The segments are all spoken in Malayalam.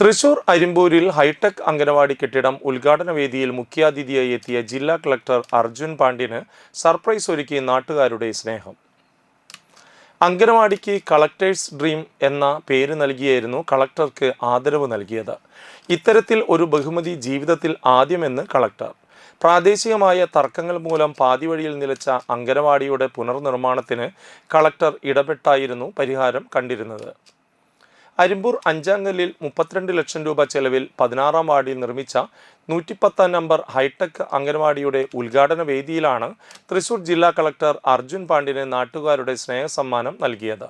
തൃശൂർ അരിമ്പൂരിൽ ഹൈടെക് അംഗനവാടി കെട്ടിടം ഉദ്ഘാടന വേദിയിൽ മുഖ്യാതിഥിയായി എത്തിയ ജില്ലാ കളക്ടർ അർജുൻ പാണ്ഡ്യന് സർപ്രൈസ് ഒരുക്കി നാട്ടുകാരുടെ സ്നേഹം. അംഗനവാടിക്ക് കളക്ടേഴ്സ് ഡ്രീം എന്ന പേര് നൽകിയായിരുന്നു കളക്ടർക്ക് ആദരവ് നൽകിയത്. ഇത്തരത്തിൽ ഒരു ബഹുമതി ജീവിതത്തിൽ ആദ്യമെന്ന് കളക്ടർ. പ്രാദേശികമായ തർക്കങ്ങൾ മൂലം പാതിവഴിയിൽ നിലച്ച അംഗനവാടിയുടെ പുനർനിർമ്മാണത്തിന് കളക്ടർ ഇടപെട്ടായിരുന്നു പരിഹാരം കണ്ടിരുന്നത്. അരിമ്പൂർ അഞ്ചാങ്കല്ലിൽ മുപ്പത്തിരണ്ട് ലക്ഷം രൂപ ചെലവിൽ പതിനാറാം വാർഡിൽ നിർമ്മിച്ച നൂറ്റിപ്പത്താം നമ്പർ ഹൈടെക് അംഗൻവാടിയുടെ ഉദ്ഘാടന വേദിയിലാണ് തൃശൂർ ജില്ലാ കളക്ടർ അർജുൻ പാണ്ഡ്യന് നാട്ടുകാരുടെ സ്നേഹസമ്മാനം നൽകിയത്.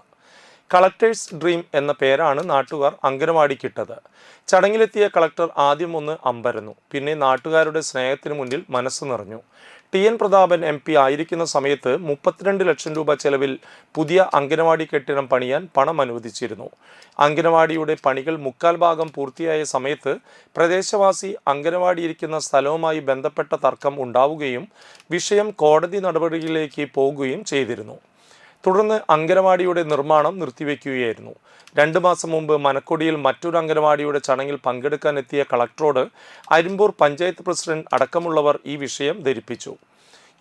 കളക്ടേഴ്സ് ഡ്രീം എന്ന പേരാണ് നാട്ടുകാർ അംഗനവാടിക്കിട്ടത് ചടങ്ങിലെത്തിയ കളക്ടർ ആദ്യം ഒന്ന് അമ്പരന്നു. പിന്നെ നാട്ടുകാരുടെ സ്നേഹത്തിന് മുന്നിൽ മനസ്സ് നിറഞ്ഞു. T N Prathapan M P ആയിരിക്കുന്ന സമയത്ത് മുപ്പത്തിരണ്ട് ലക്ഷം രൂപ ചെലവിൽ പുതിയ അംഗനവാടി കെട്ടിടം പണിയാൻ പണം അനുവദിച്ചിരുന്നു. അംഗനവാടിയുടെ പണികൾ മുക്കാൽ ഭാഗം പൂർത്തിയായ സമയത്ത് പ്രദേശവാസി അംഗനവാടി ഇരിക്കുന്ന സ്ഥലവുമായി ബന്ധപ്പെട്ട തർക്കം ഉണ്ടാവുകയും വിഷയം കോടതി നടപടികളിലേക്ക് പോകുകയും ചെയ്തിരുന്നു. തുടർന്ന് അംഗനവാടിയുടെ നിർമ്മാണം നിർത്തിവെക്കുകയായിരുന്നു. രണ്ട് മാസം മുമ്പ് മനക്കൊടിയിൽ മറ്റൊരു അംഗനവാടിയുടെ ചടങ്ങിൽ പങ്കെടുക്കാനെത്തിയ കളക്ടറോട് അരിമ്പൂർ പഞ്ചായത്ത് പ്രസിഡന്റ് അടക്കമുള്ളവർ ഈ വിഷയം ധരിപ്പിച്ചു.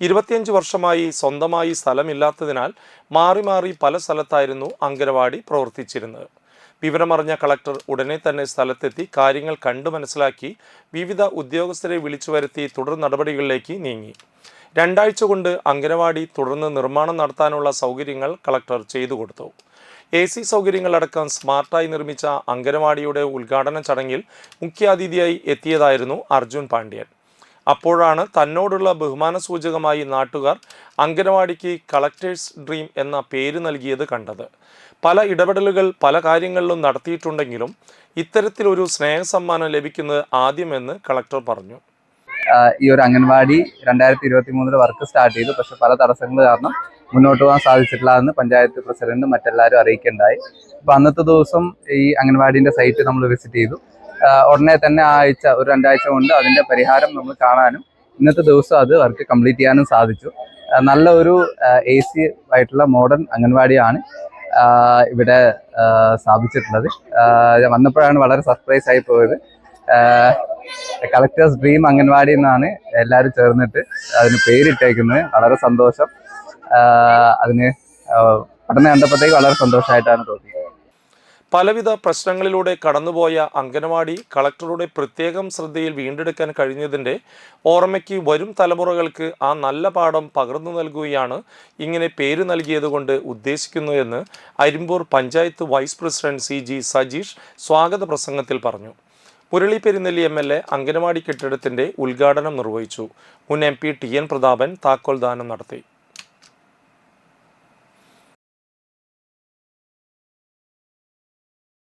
ഇരുപത്തിയഞ്ച് വർഷമായി സ്വന്തമായി സ്ഥലമില്ലാത്തതിനാൽ മാറി മാറി പല സ്ഥലത്തായിരുന്നു അംഗനവാടി പ്രവർത്തിച്ചിരുന്നത്. വിവരമറിഞ്ഞ കളക്ടർ ഉടനെ തന്നെ സ്ഥലത്തെത്തി കാര്യങ്ങൾ കണ്ടു മനസ്സിലാക്കി വിവിധ ഉദ്യോഗസ്ഥരെ വിളിച്ചു വരുത്തി തുടർ നടപടികളിലേക്ക് നീങ്ങി. രണ്ടാഴ്ച കൊണ്ട് അംഗനവാടി തുടർന്ന് നിർമ്മാണം നടത്താനുള്ള സൗകര്യങ്ങൾ കളക്ടർ ചെയ്തു കൊടുത്തു. എ സി സൗകര്യങ്ങളടക്കം സ്മാർട്ടായി നിർമ്മിച്ച അംഗനവാടിയുടെ ഉദ്ഘാടന ചടങ്ങിൽ മുഖ്യാതിഥിയായി എത്തിയതായിരുന്നു അർജുൻ പാണ്ഡ്യൻ. അപ്പോഴാണ് തന്നോടുള്ള ബഹുമാന സൂചകമായി നാട്ടുകാർ അംഗനവാടിക്ക് കളക്ടേഴ്സ് ഡ്രീം എന്ന പേര് നൽകിയത് കണ്ടത്. പല ഇടപെടലുകൾ പല കാര്യങ്ങളിലും നടത്തിയിട്ടുണ്ടെങ്കിലും ഇത്തരത്തിലൊരു സ്നേഹസമ്മാനം ലഭിക്കുന്നത് ആദ്യമെന്ന് കളക്ടർ പറഞ്ഞു. ഈ ഒരു അംഗൻവാടി രണ്ടായിരത്തി ഇരുപത്തി മൂന്നിൽ വർക്ക് സ്റ്റാർട്ട് ചെയ്തു. പക്ഷെ പല തടസ്സങ്ങൾ കാരണം മുന്നോട്ട് പോകാൻ സാധിച്ചിട്ടില്ല എന്ന് പഞ്ചായത്ത് പ്രസിഡന്റും മറ്റെല്ലാവരും അറിയിക്കേണ്ടായി അപ്പൊ അന്നത്തെ ദിവസം ഈ അംഗൻവാടിന്റെ സൈറ്റ് നമ്മൾ വിസിറ്റ് ചെയ്തു. ഉടനെ തന്നെ ആഴ്ച ഒരു രണ്ടാഴ്ച കൊണ്ട് അതിന്റെ പരിഹാരം നമ്മൾ കാണാനും ഇന്നത്തെ ദിവസം അത് വർക്ക് കംപ്ലീറ്റ് ചെയ്യാനും സാധിച്ചു. നല്ല ഒരു എ സി ആയിട്ടുള്ള മോഡേൺ അംഗൻവാടിയാണ് ഇവിടെ സ്ഥാപിച്ചിട്ടുള്ളത്. വന്നപ്പോഴാണ് വളരെ സർപ്രൈസ് ആയി പോയത്. കളക്ടേഴ്സ് ഡ്രീം അംഗൻവാടി എന്നാണ് എല്ലാവരും ചേർന്നിട്ട് അതിന് പേരിട്ടേക്കുന്നത്. വളരെ സന്തോഷം. അതിന് പഠനം കണ്ടപ്പോഴത്തേക്ക് വളരെ സന്തോഷമായിട്ടാണ് തോന്നിയത്. പലവിധ പ്രശ്നങ്ങളിലൂടെ കടന്നുപോയ അംഗനവാടി കളക്ടറുടെ പ്രത്യേകം ശ്രദ്ധയിൽ വീണ്ടെടുക്കാൻ കഴിഞ്ഞതിന്റെ ഓർമ്മയ്ക്ക് വരും തലമുറകൾക്ക് ആ നല്ല പാഠം പകർന്നു നൽകുകയാണ് ഇങ്ങനെ പേര് നൽകിയതുകൊണ്ട് ഉദ്ദേശിക്കുന്നു എന്ന് Arimpur panchayat vice president C Sajeesh സ്വാഗത പ്രസംഗത്തിൽ പറഞ്ഞു. Murali Perunelli M L A anganwadi കെട്ടിടത്തിന്റെ ഉദ്ഘാടനം നിർവഹിച്ചു. മുൻ M P T N Prathapan താക്കോൽദാനം നടത്തി.